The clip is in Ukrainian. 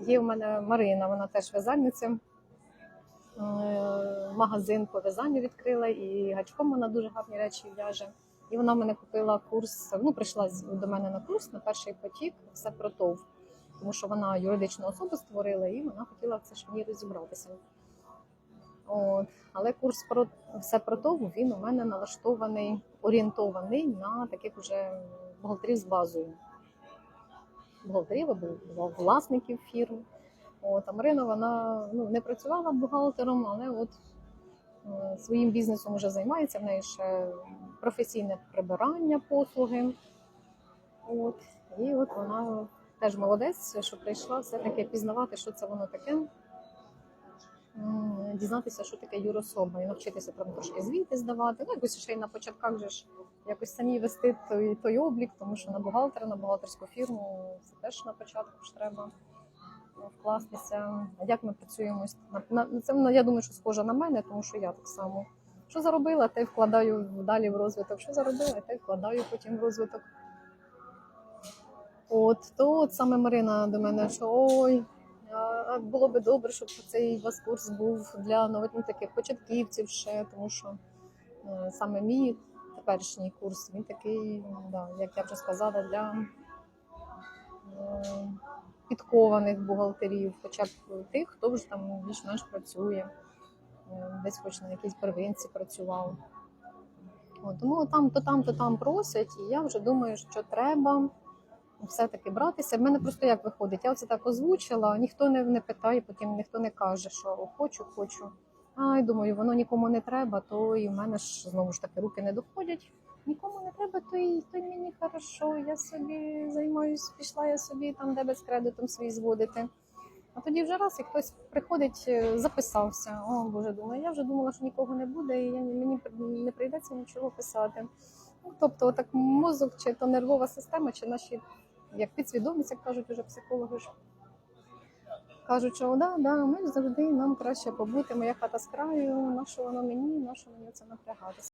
Є у мене Марина, вона теж в'язальниця. Е, Магазин по в'язанню відкрила, і гачком вона дуже гарні речі в'яже. І вона в мене купила курс. Ну, прийшла до мене на курс на перший потік, все про ТОВ, тому що вона юридичну особу створила, і вона хотіла в це ж мені розібратися. От. Але курс про все про ТОВ, він у мене налаштований, орієнтований на таких уже бухгалтерів з базою. Бухгалтерів або власників фірм. От, а Марина вона ну, не працювала бухгалтером, але от е, своїм бізнесом вже займається. В неї ще професійне прибирання, послуги. От. І от вона теж молодець, що прийшла все-таки пізнавати, що це воно таке. М, Дізнатися, що таке юрособа, і навчитися там трошки звіти здавати. Ну, якось ще й на початках же ж якось самі вести той, той облік, тому що на бухгалтера, на бухгалтерську фірму це теж на початку ж треба ну, вкластися. Як ми працюємо? На, це ну, я думаю, що схоже на мене, тому що я так само. Що заробила, те вкладаю далі в розвиток. Що заробила, те вкладаю потім в розвиток. От то от саме Марина до мене, що ой, а було би добре, щоб цей вас курс був для нових ну, таких початківців ще, тому що е, саме мій теперішній курс він такий, да, як я вже сказала, для е, підкованих бухгалтерів, хоча б тих, хто вже там більш-менш працює, е, десь хоч на якійсь первинці працював. От, тому там, то там, то там просять, і я вже думаю, що треба все-таки братися. В мене просто як виходить, я це так озвучила, ніхто не, не питає, потім ніхто не каже, що хочу, хочу. Ай, думаю, воно нікому не треба, то і в мене ж знову ж таки руки не доходять. Нікому не треба, то й то й мені хорошо. Я собі займаюсь, пішла я собі там дебет з кредитом свій зводити. А тоді вже раз, як хтось приходить, е, записався. О, Боже, думаю, я вже думала, що нікого не буде, і я, мені не прийдеться нічого писати. Ну, тобто, отак мозок, чи то нервова система, чи наші як підсвідомість, як кажуть уже психологи ж. Кажуть, що да, да, ми завжди нам краще побути, моя хата з краю, на що воно мені, на що мені це напрягатися.